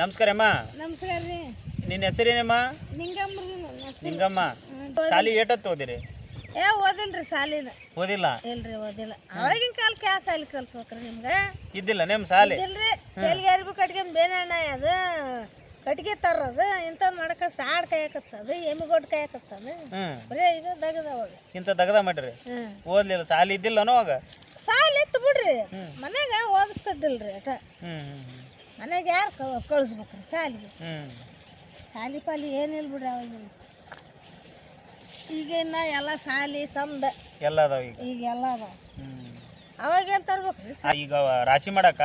ನಮಸ್ಕಾರ ಅಮ್ಮ. ನಮಸ್ಕಾರ ರೀ. ನಿನ್ನ ಹೆಸರೇನಮ್ಮ? ನಿಂಗಮ್ಮ ರೀ ನನ್ನ ಹೆಸ್ರು. ನಿಂಗಮ್ಮ. ಶಾಲಿ ಏಟತ್ತು ಓದಿರಿ? ಏ ಓದಿನ್ರಿ ಸಾಲಿನ ಓದಿಲ್ಲ? ಇಲ್ರಿ ಓದಿಲ್ಲ. ಅವಾಗಿನ ಕಾಲಕ್ಕೆ ಯಾವ ಸಾಲಿ ಕಲ್ಸ್ಬೇಕ್ರಿ ನಿಮ್ಗೆ? ಇದ್ದಿಲ್ಲ ನಿಮ್ಮ ಸಾಲಿ ಇಲ್ರಿ ತೆಲಿಗೆ ಅರ್ಬಿ ಕಟ್ಕೊಂಡ್ ಬೇನಣ್ಣ ಅದು ಕಟ್ಗೆ ತರೋದು ಇಂಥದ್ದು ಮಾಡಕಸ್ ಆಡ್ ಕಾಯಕತ್ತದು ಎಮ್ಮಿಗೊಡ್ ಕಾಯಕತ್ಸದು ಹ್ಞೂ ಬರೇ ಇದು ದಗದ ಅವಾಗ. ಇಂಥ ದಗದ ಮಾಡಿರಿ? ಓದಲಿಲ್ಲ ಓದ್ಲಿಲ್ಲ ಶಾಲಿ ಇದ್ದಿಲ್ಲನೋ ಅವಾಗ? ಸಾಲಿ ಇತ್ತು ಬಿಡ್ರಿ. ಮನ್ಯಾಗ ಓದಿಸ್ತಿದ್ದಿಲ್ರಿ ಅಟ. ಹ್ಞೂ ಹ್ಞೂ ಮನ್ಯಾಗ ಯಾರು ಕಳಿಸ್ಬೇಕ್ರಿ? ಸಾಲಿಗೆ ಶಾಲಿ ಸಾಲಿ ಪಾಲಿ ಏನಿಲ್ಲ ಬಿಡ್ರಿ ಅವಾಗ ಈಗಿನ ಎಲ್ಲ ಸಾಲಿ ಸಂದ. ಎಲ್ಲ ಅದಾವ ಈಗ. ಈಗ ಎಲ್ಲ ಅದಾವ. ಅವಾಗ ಏನು ತರ್ಬೇಕು ಆ, ಈಗ ರಾಶಿ ಮಾಡಕ್ಕ?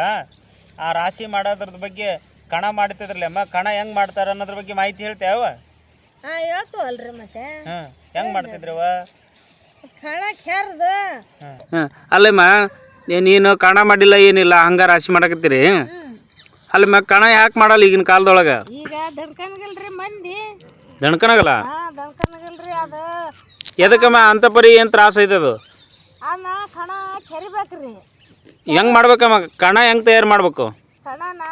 ಆ ರಾಶಿ ಮಾಡೋದ್ರದ ಬಗ್ಗೆ ಕಣ ಮಾಡ್ತಿದ್ರಲ್ಲ ಅಮ್ಮ ಕಣ ಹೆಂಗ್ ಮಾಡ್ತಾರ ಅನ್ನೋದ್ರ ಬಗ್ಗೆ ಮಾಹಿತಿ ಹೇಳ್ತೇವ ಹಾಂ ಹೇಳ್ತು ಅಲ್ರಿ ಮತ್ತೆ. ಹ್ಮ್. ಹೆಂಗ್ ಮಾಡ್ತಿದ್ರವ ಕಣ ಕೆರ್ದು. ಹ್ಮ್. ಅಲ್ಲಮ್ಮ ನೀನು ಕಣ ಮಾಡಿಲ್ಲ ಏನಿಲ್ಲ ಹಂಗ ರಾಶಿ ಮಾಡಕತ್ತೀರಿ? ಅಲ್ಲಮ್ಮ ಕಣ ಯಾಕೆ ಮಾಡಲ್ಲ ಈಗಿನ ಕಾಲದೊಳಗ? ಈಗ ದಣ್ಕನ್ಗಿಲ್ರಿ ಮಂದಿ. ದಣ್ಕನಾಗಲ್ಲ ಹಾ ದಣ್ಕನ್ಗಿಲ್ರಿ ಅದು. ಎದಕ್ಕಮ್ಮ ಅಂತ ಪರಿ ಏನ್ ತ್ರಾಸ ಐತೆ ಅದು? ಅನ್ನ ಕಣ ಕೆರಿಬೇಕ್ರಿ. ಹೆಂಗ್ ಮಾಡ್ಬೇಕಮ್ಮ ಕಣ ಹೆಂಗ್ ತಯಾರು ಮಾಡ್ಬೇಕು? ಕಣನ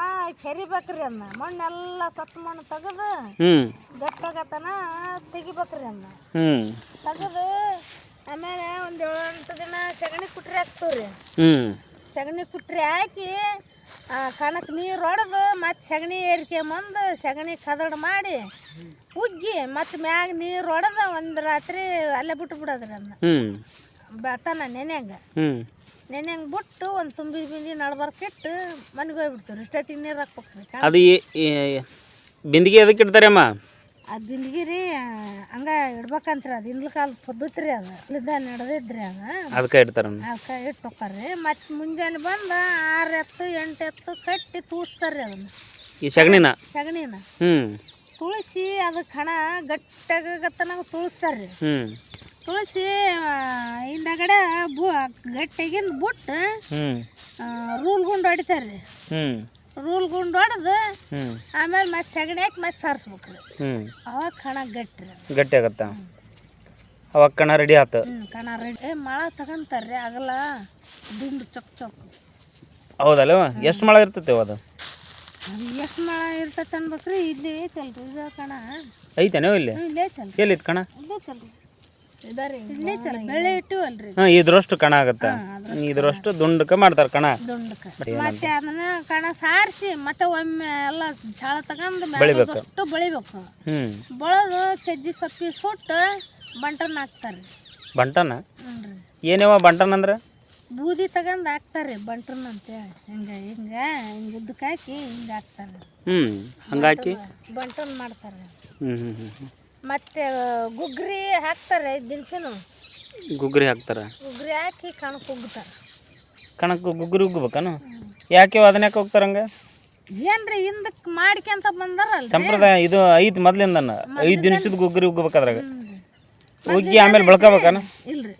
ಕೆರಿಬೇಕ್ರಿ ಅನ್ನ. ಮಣ್ಣೆಲ್ಲ ಸತ್ತು ಮಣ್ಣು ತೆಗೆದು ಹ್ಮ್. ಗಟ್ಟಾಗತನ ತೆಗಿಬೇಕ್ರಿ ಅನ್ನ. ಹ್ಮ್. ತೆಗೆದು ಆಮೇಲೆ ಒಂದು ಏಳು ಎಂಟು ದಿನ ಸಗಣಿ ಕುಟ್ರಿ ಹಾಕ್ತೀವ್ರಿ. ಹ್ಮ್. ಸಗಣಿ ಕುಟ್ರಿ ಹಾಕಿ ಕಣಕ್ಕೆ ನೀರು ಹೊಡೆದು ಮತ್ತು ಸಗಣಿ ಏರ್ಕೊಂಬಂದು ಸಗಣಿ ಕದಡ ಮಾಡಿ ಉಗ್ಗಿ ಮತ್ತು ಮ್ಯಾಗ ನೀರು ಹೊಡೆದು ಒಂದು ರಾತ್ರಿ ಅಲ್ಲೇ ಬಿಟ್ಟು ಬಿಡೋದ್ರಿ ಅದನ್ನ. ಬೆಳ್ತಾನ ನೆನೆಯಂಗ. ನೆನೆಯಂಗೆ ಬಿಟ್ಟು ಒಂದು ತುಂಬಿ ಬಿಂದಿ ನಡ್ಬರ್ಕಿಟ್ಟು ಮನೆಗೆ ಹೋಗ್ಬಿಡ್ತೀವಿ ಇಷ್ಟೊತ್ತಿಗೆ ನೀರು ಹಾಕ್ಬೇಕು ಅದು ಬಿಂದಿಗೆ ಎದಕ್ಕೆ ಇಡ್ತಾರಮ್ಮ ಅದು ಬಿಂದಿಗಿರಿ ಹಂಗ ಇಡ್ಬೇಕಂತ್ರಿ ಅದು ಹಿಂದ್ಲ ಕಾಲ ಪದ್ಧತಿ ರೀ ಅದು. ಇಲ್ಲಿದ್ದ ನಡೆದಿದ್ರಿ ಅದು. ಅದಕ್ಕೆ ಇಡ್ತಾರ ಅದಕ್ಕೆ ಇಟ್ಟು ಹೋಕ್ಕಾರ್ರಿ ಮತ್ತು ಮುಂಜಾನೆ ಬಂದು ಆರು ಎತ್ತು ಎಂಟು ಎತ್ತು ಕಟ್ಟಿ ತೂಸ್ತಾರೆ ಅದನ್ನ. ಈ ಸಗಣಿನ? ಸಗಣಿನ. ಹ್ಮ್. ತುಳಸಿ ಅದಕ್ಕೆ ಹಣ ಗಟ್ಟಾಗತ್ತನಾಗ ತುಳಿಸ್ತಾರೆ ರೀ. ಹ್ಮ್. ತುಳಸಿ ಹಿಂದಗಡೆ ಬು ಗಟ್ಟಿಗಿಂದ ಬಿಟ್ಟು ಹ್ಮ್. ರೂಲ್ ಗುಂಡು ಹೊಡಿತಾರೆ ರೀ. ಹ್ಮ್. ರೂಲ್ ಗುಂಡ್ ಹೊಡೆದು ಆಮೇಲೆ ಮತ್ತೆ ಸಗಣಿ ಹಾಕಿ ಮತ್ತೆ ಸಾರಿಸ್ಬೇಕು ಹ್ಮ್. ಅವಾಗ ಕಣ ಗಟ್ಟಿ ಗಟ್ಟಿ ಆಗತ್ತ? ಅವಾಗ ಕಣ ರೆಡಿ ಆತ. ಹ್ಞೂ ಕಣ ರೆಡಿ ಮಳೆ ಮಳ ತಗೊಂತಾರೆ ರೀ ಆಗಲ್ಲ. ದುಂಡು ಚೊಕ್ ಚೊಕ್. ಹೌದಲ್ಲ ಎಷ್ಟು ಮಳ ಇರ್ತೈತೆ ಅದು? ಎಷ್ಟು ಮಳ ಇರ್ತೈತೆ ಅನ್ಬೇಕ್ರಿ? ಇಲ್ಲಿ ಐತಲ್ರಿ ಇದು ಕಣ. ಐತೇನೋ ಇಲ್ಲಿ? ಹ್ಞೂ ಇಲ್ಲಿ ಐತಲ್ರಿ. ಕಣ? ಇಲ್ಲಿ ಐತಲ್ರಿ. ಬೆಳೆ ಹಾಂ ಇದ್ರಷ್ಟು ಕಣ ಆಗತ್ತ. ಇದ್ರಷ್ಟು ದುಂಡಕ ಮಾಡ್ತಾರ ಕಣ. ದುಂಡಕ. ಮತ್ತೆ ಅದನ್ನ ಕಣ ಸಾರಿಸಿ ಮತ್ತೆ ಒಮ್ಮೆ ಎಲ್ಲ ಜಾಳ ತಗೊಂಡು ಬೆಳಿಬೇಕು. ಹ್ಮ್. ಬೆಳೆದು ಚಜ್ಜಿ ಸೊಪ್ಪಿ ಸುಟ್ಟು ಬಂಟನ್ ಹಾಕ್ತಾರೆ ಬಂಟನ? ಏನೇವ ಬಂಟನ್ ಅಂದ್ರೆ? ಬೂದಿ ತಗೊಂಡ್ ಹಾಕ್ತಾರೆ ಬಂಟನ್ ಅಂತೇಳಿ. ಹಿಂಗ ಹಿಂಗ ಹಿಂಗ ಉದ್ದಕ್ಕೆ ಹಾಕಿ ಹಿಂಗ ಹಾಕ್ತಾರೆ ಹ್ಮ್ ಹಂಗಾಕಿ ಬಂಟನ್ ಮಾಡ್ತಾರೆ ಹ್ಮ್ ಹ್ಮ್ ಹ್ಮ್. ಮತ್ತೆ ಗುಗ್ರಿ ಹಾಕ್ತಾರೆ ದಿನಸನು ಗುಗ್ರಿ ಹಾಕ್ತಾರೆ? ಗುಗ್ರಿ ಹಾಕಿ ಕಣಕ್ಕೆ ಉಗ್ತಾರೆ. ಕಣಕ್ಕೆ ಗುಗ್ರಿ ಉಗ್ಬೇಕನು? ಯಾಕೆ ಅದನ್ನ ಯಾಕೆ ಹೋಗ್ತಾರ ಹಂಗ? ಏನ್ರಿ ಹಿಂದಕ್ಕೆ ಮಾಡ್ಕೊಂತ ಬಂದಾರಲ್ಲ ಸಂಪ್ರದಾಯ ಇದು ಐದು ಮೊದ್ಲಿಂದನ. ಐದು ದಿನಸದ ಗುಗ್ರಿ ಉಗ್ಬೇಕಾದ್ರಾಗ. ಉಗ್ಗಿ ಆಮೇಲೆ ಬೆಳ್ಕೋಬೇಕನ? ಇಲ್ರಿ.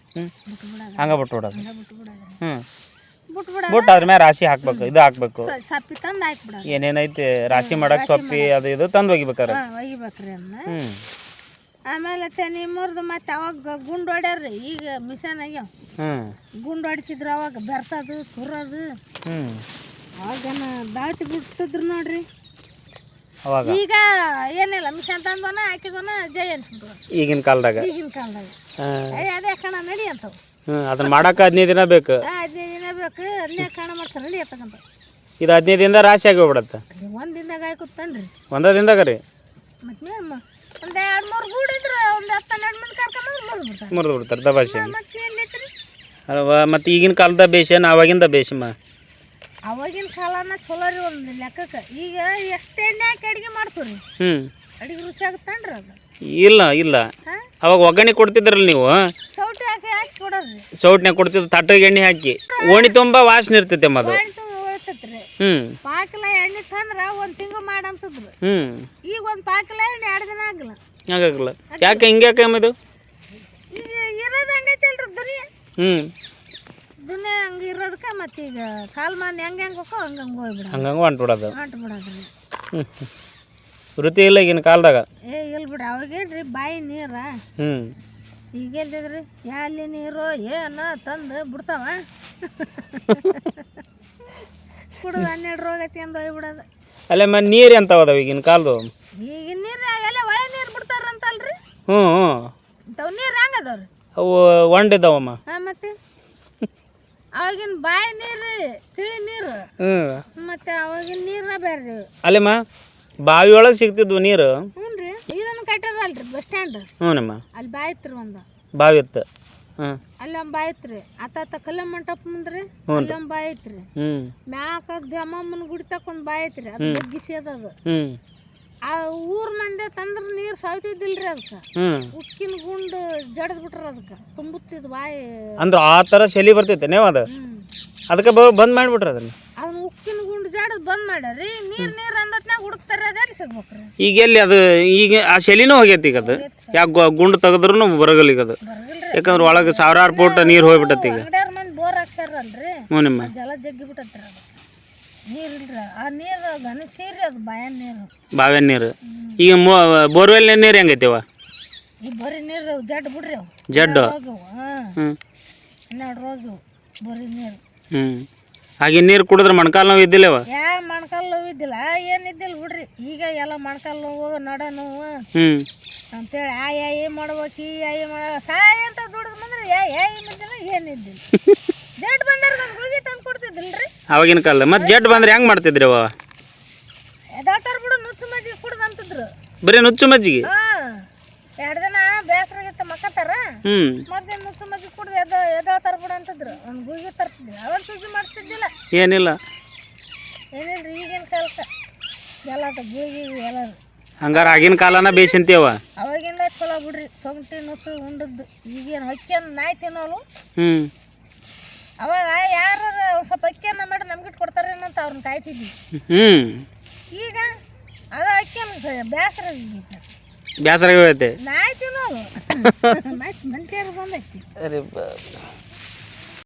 ಹಂಗ ಬಿಟ್ಟು ಬಿಡೋದು ಬಿಟ್ಟು ಹ್ಮ್. ಬಿಟ್ಟು ಅದ್ರ ಮೇಲೆ ರಾಶಿ ಹಾಕ್ಬೇಕು ಇದು ಹಾಕ್ಬೇಕು. ಸಪ್ಪಿ ತಂದು ಏನೇನೈತಿ? ರಾಶಿ ಮಾಡಕ್ ಸೊಪ್ಪಿ ಅದು ಇದು ತಂದು ಒಗಿಬೇಕಾರ? ಹ್ಮ್. ಆಮೇಲೆ ತೆನಿ ಮುರಿದು ಮತ್ತೆ ಅವಾಗ ಗುಂಡು ಹೊಡ್ಯಾರ್ರಿ ಈಗ ಮಿಷನ್ ಆಗ್ಯಾವ. ಹ್ಮ್. ಗುಂಡು ಹೊಡಿತಿದ್ರು ಅವಾಗ ಬೆರ್ಸೋದು ತುರೋದು. ಹ್ಮ್. ಅವಾಗನ ದಾಟಿ ಬಿಡ್ತಿದ್ರು ನೋಡ್ರಿ. ಅವಾಗ? ಈಗ ಏನಿಲ್ಲ ಮಿಷನ್ ತಂದೋನ ಹಾಕಿದೋನ ಜೈ ಅನ್ಸ್ಬಿಟ್ರು. ಈಗಿನ ಕಾಲದಾಗ? ಈಗಿನ ಕಾಲದಾಗ. ಅಯ್ಯ ಅದೇ ಕಣ ನಡಿ ಅಂತವು. ಅದನ್ನ ಮಾಡಕ್ಕ ಹದಿನೈದು ದಿನ ಬೇಕು. ಹದಿನೈದು ದಿನ ಬೇಕು. ಹದಿನೈದು ಕಣ ಮಾಡ್ತಾರೆ ನಡಿ ಅಂತಕ್ಕಂತ ಇದು ಹದಿನೈದು ದಿನದ ರಾಶಿ ಆಗಿ ಹೋಗ್ಬಿಡತ್ತೆ ಒಂದು ದಿನದಾಗ ಒಂದ ದಿನದಾಗ ರೀ? ಮತ್ತೆ ಒಂದು ಎರಡು ಮೂರು ಗೂಡಿದ್ರೆ ಒಂದು ಹತ್ತು ಹನ್ನೆರಡು ಮಂದಿ ಕರ್ಕೊಂಬಂದು ಮುರಿದು ಬಿಡ್ತಾರೆ. ಮತ್ತೆ ಏನೈತ್ರಿ ಅಲ್ವಾ ಮತ್ತು ಈಗಿನ ಕಾಲದ ಬೇಷನ್ ಅವಾಗಿಂದ ಬೇಷಮ್ಮ ಅವಾಗಿನ ಕಾಲನ ಚಲೋ ರೀ ಒಂದು ಲೆಕ್ಕಕ್ಕೆ. ಈಗ ಎಷ್ಟು ಎಣ್ಣೆ ಹಾಕಿ ಅಡುಗೆ ಮಾಡ್ತೀವಿ ಹ್ಞೂ ಅಡಿಗೆ ರುಚಿ ಆಗುತ್ತಾನ್ರಿ ಅದು? ಇಲ್ಲ ಇಲ್ಲ. ಅವಾಗ ಒಗ್ಗರಣೆ ಕೊಡ್ತಿದ್ರಲ್ಲ ನೀವು? ಚೌಟಿ ಹಾಕಿ ಹಾಕಿ ಕೊಡೋದು ಸೌಟ್ನ್ಯಾಗ ಕೊಡ್ತಿದ್ದು ತಟ್ಟಗೆ ಎಣ್ಣೆ ಹಾಕಿ. ಓಣಿ ತುಂಬ ವಾಸನೆ ಇರ್ತೈತೆ ಅಮ್ಮ ಅದು ಬಾಳಿ ತುಂಬ ಉಳಿತೈತ್ರಿ ಹ್ಞೂ ಪಾಕಲ ಎಣ್ಣೆ ತಂದ್ರ ಒಂದು ತಿಂಗಳು ಮಾಡಂತದ್ರು. ಹ್ಞೂ ಈಗ ಒಂದು ಪಾಕಿಲ ಎಣ್ಣೆ ಎರಡು ದಿನ ಆಗಲ್ಲ ಹಾಗಾಗಲ್ಲ ಯಾಕೆ ಹಿಂಗೆ ಯಾಕೆ ಇದು ಈಗ ಇರೋದು ಹಂಗೈತಲ್ರಿ ದುನಿಯಾ ಹ್ಮ್. ದುನಿಯಾ ಹಂಗೆ ಇರೋದಕ್ಕೆ ಮತ್ತೆ ಈಗ ಕಾಲ್ ಮಂದಿ ಹೆಂಗೆ ಹೆಂಗೆ ಹೋಗೋ ಹಂಗೆ ಹಂಗೆ ಹೋಗ್ಬಿಡ ಹಂಗಂಗೆ ಹೊಂಟ್ಬಿಡೋದು. ಹೊಂಟು ಬಿಡೋದ್ರಿ ವೃತ್ತಿ ಇಲ್ಲ ಈಗಿನ ಕಾಲದಾಗ? ಏ ಇಲ್ಲ ಬಿಡ್ರಿ ಅವಾಗೇನ್ರಿ ಬಾಯಿ ನೀರ. ಹ್ಞೂ ಈಗ ಎಲ್ದಿದ್ರಿ ಎಲ್ಲಿ ನೀರು ಏನ ತಂದು ಬಿಡ್ತಾವ? ಕುಡ್ದು ಹನ್ನೆರಡು ರೋಗ ತಿಂದು ಹೋಗ್ಬಿಡೋದು. ಅಲ್ಲೇ ನೀರು ಎಂತಾವ ಅದಾವ ಈಗಿನ ಕಾಲದು? ಈಗಿನ ನೀರು ಎಲ್ಲ ಒಳ್ಳೆ ನೀರು ಬಿಡ್ತಾರಂತಲ್ರಿ? ಹ್ಞೂ ಹ್ಞೂ ಇಂಥವು ನೀರು ಹೆಂಗೆ ಅದಾವ್ರಿ? ಅವು ಒಂಡಿದ್ದಾವಮ್ಮ ಹಾಂ ಮತ್ತೆ? ಅವಾಗಿನ ಬಾಯಿ ನೀರು ತಿಳಿ ನೀರು. ಹ್ಞೂ ಮತ್ತೆ ಅವಾಗಿನ ನೀರನ್ನ ಬೇರೆ ಅಲ್ಲೇಮ್ಮ ಬಾವಿ ಒಳಗೆ ಸಿಗ್ತಿದ್ವು ನೀರು. ಹ್ಞೂ ರೀ ಇದನ್ನು ಕಟ್ಟಾರಲ್ರಿ ಬಸ್ ಸ್ಟ್ಯಾಂಡ್. ಹ್ಞೂ ನಮ್ಮ ಅಲ್ಲಿ ಬಾಯಿ ಐತ್ರಿ ಒಂದು. ಬಾವಿ ಇತ್ತು ಅಲ್ಲಿ ಒಂದು ಬಾಯಿ ಐತ್ರಿ ಆತಾತ ಕಲ್ಲ ಮಂಟಪ ಮುಂದ್ರಿ ಅಲ್ಲಿ ಐತ್ರಿ. ಮ್ಯಾಕ ದಮ್ಮಮ್ಮನ ಗುಡಿ ತಕ್ಕ ಬಾಯ್ತ್ರಿ ಬಾಯಿ ಐತ್ರಿ. ಅದು ಬಗ್ಗಿಸಿ ಅದದು ಹ್ಞೂ. ಆ ಊರ್ ಮಂದಿ ತಂದ್ರ ನೀರ್ ಸಾಯ್ತಿದ್ದಿಲ್ರಿ ಅದಕ್ಕೆ ಉಕ್ಕಿನ ಗುಂಡು ಜಡದ್ ಬಿಟ್ರ ಅದಕ್ಕ ತುಂಬುತ್ತಿದ್ ಬಾಯಿ. ಅಂದ್ರ ಆ ತರ ಶೆಲಿ ಬರ್ತೈತೆ ನೇವ್ ಅದ? ಅದಕ್ಕೆ ಬಂದ್ ಮಾಡ್ಬಿಟ್ರ ಅದನ್ನ? ಅದನ್ನ ಉಕ್ಕಿನ ಗುಂಡು ಜಡದ್ ಬಂದ್ ಮಾಡ್ಯಾರಿ. ನೀರ್ ನೀರ್ ಅಂದತ್ನಾಗ ಹುಡುಕ್ತಾರ ಅದೆಲ್ಲಿ ಸಿಗ್ಬೇಕ್ರಿ ಈಗ ಎಲ್ಲಿ ಅದು ಈಗ ಆ ಶೆಲಿನೂ ಹೋಗೈತಿ ಈಗ ಅದು. ಯಾಕೆ ಗುಂಡು ತೆಗೆದ್ರೂ ಬರಗಲ್ಲ ಈಗ ಅದು. ಯಾಕಂದ್ರೆ ಒಳಗೆ ಸಾವಿರಾರು ಫೂಟ್ ನೀರು ಹೋಗ್ಬಿಟ್ಟತಿ ಈಗ. ಅಂಗಡಿಯವ್ರ ಮಂದಿ ಬೋರ್ ಹಾಕ್ತಾರಲ್ರಿ? ಹ್ಞೂ ನಿಮ್ಮ. ಜಲ ಜಗ್ಗಿ ಬಿಟ್ಟತ್ರಿ ಅದು. ನೀರ್ ಇಲ್ರಿ ಆ ನೀರು ಗನಸೀರಿ ಅದು ಬಾಯನ್ ನೀರು. ಬಾವಿಯ ನೀರು. ಈಗ ಬೋರ್ವೆಲ್ ನೀರು ಹೆಂಗೈತಿವ? ಈ ಬರೀ ನೀರು ಜಡ್ ಬಿಡ್ರಿ ಅವು. ಜಡ್ಡು. ಹ್ಮ್ ಹಾಂ. ಹ್ಞೂ ಹನ್ನೆರಡು ರೋಗವು ಬರೀ ನೀರು. ಹ್ಞೂ ಹಾಗೆ ನೀರು ಕುಡಿದ್ರೆ ಮೊಣಕಾಲು ನೋವು ಇದ್ದಿಲ್ಲವ ಯಾ ಮೊಣಕಾಲು ನೋವು ಇದ್ದಿಲ್ಲ. ಏನಿದ್ದಿಲ್ಲ ಬಿಡ್ರಿ. ಈಗ ಎಲ್ಲ ಮೊಣಕಾಲು ನೋವು ನಡ ನೋವು. ಹ್ಞೂ ಅಂತೇಳಿ ಆ ಯಾ ಏ ಮಾಡ್ಬೇಕು ಈ ಯಾ ಏ ಮಾಡ ಸಾಯ ಅಂತ ದುಡಿದು ಬಂದ್ರೆ ಯಾ ಯಾ ಏನಿದ್ದಿಲ್ಲ ಏನಿದ್ದಿಲ್ಲ ಜಡ್ ಬಂದ್ರೆ ನಮ್ಮ ಗುಳಿಗೆ ತಂದು ಕೊಡ್ತಿದ್ದಿಲ್ರಿ. ಅವಾಗಿನ ಕಾಲ ಮತ್ತೆ ಜಡ್ ಬಂದ್ರೆ ಹೆಂಗ್ ಮಾಡ್ತಿದ್ರಿ ಅವ ಎದಾತಾರ ಬಿಡು ನುಚ್ಚು ಮಜ್ಜಿಗೆ ಕುಡ್ದು ಅಂತಿದ್ರು. ಬರೀ ನುಚ್ಚು ಮಜ್ಜಿಗೆ? ಹಾಂ. ಎರಡು ದಿನ ಬೇಸರಾಗಿತ್ತ ಮಕ್ಕತ್ತಾರ ಹ್ಞೂ ಮಧ್ಯಾಹ್ನ ಮುಚ್ಚು ಮಜ್ಜಿಗೆ ಕುಡ್ದು ಎದ ಎದ್ದ ತರ್ಬಿಡ ಅಂತಿದ್ರು. ಒಂದು ಗುಳಿಗೆ ತರ್ತಿದ್ವಿ. ಅವಾಗ ಸುಜಿ ಮಾಡ್ತಿದ್ದಿಲ್ಲ. ಏನಿಲ್ಲ. ಏನಿಲ್ರಿ ಈಗಿನ ಕಾಲಕ್ಕೆ? ಎಲ್ಲ ಗುಳಿಗೆ ಎಲ್ಲ ಹಂಗಾರ ಆಗಿನ ಕಾಲನ ಬೇಸಂತೀವ? ಅವಾಗಿಂದ ಚಲೋ ಬಿಡ್ರಿ. ಸೊಂಟಿ ನುಚ್ಚು ಉಂಡದ್ದು. ಈಗೇನು ಅಕ್ಕಿಯನ್ನು ನಾಯಿ ತಿನ್ನೋಲು? ಹ್ಞೂ ಅವಾಗ ಯಾರು ಸ್ವಲ್ಪ ಅಕ್ಕಿಯನ್ನ ಮಾಡಿ ನಮ್ಗಿಟ್ಟು ಕೊಡ್ತಾರೆ ಅಂತ ಅವ್ರನ್ನ ಕಾಯ್ತಿದ್ವಿ. ಹ್ಞೂ ಈಗ ಅದು ಅಕ್ಕಿ ಬೇಸರ ಬೇಸರ ಐತೆ ನಾಯಿ ತಿನ್ನೋಲು ನಾಯಿ ಮನುಷ್ಯರು ಬಂದೈತಿ.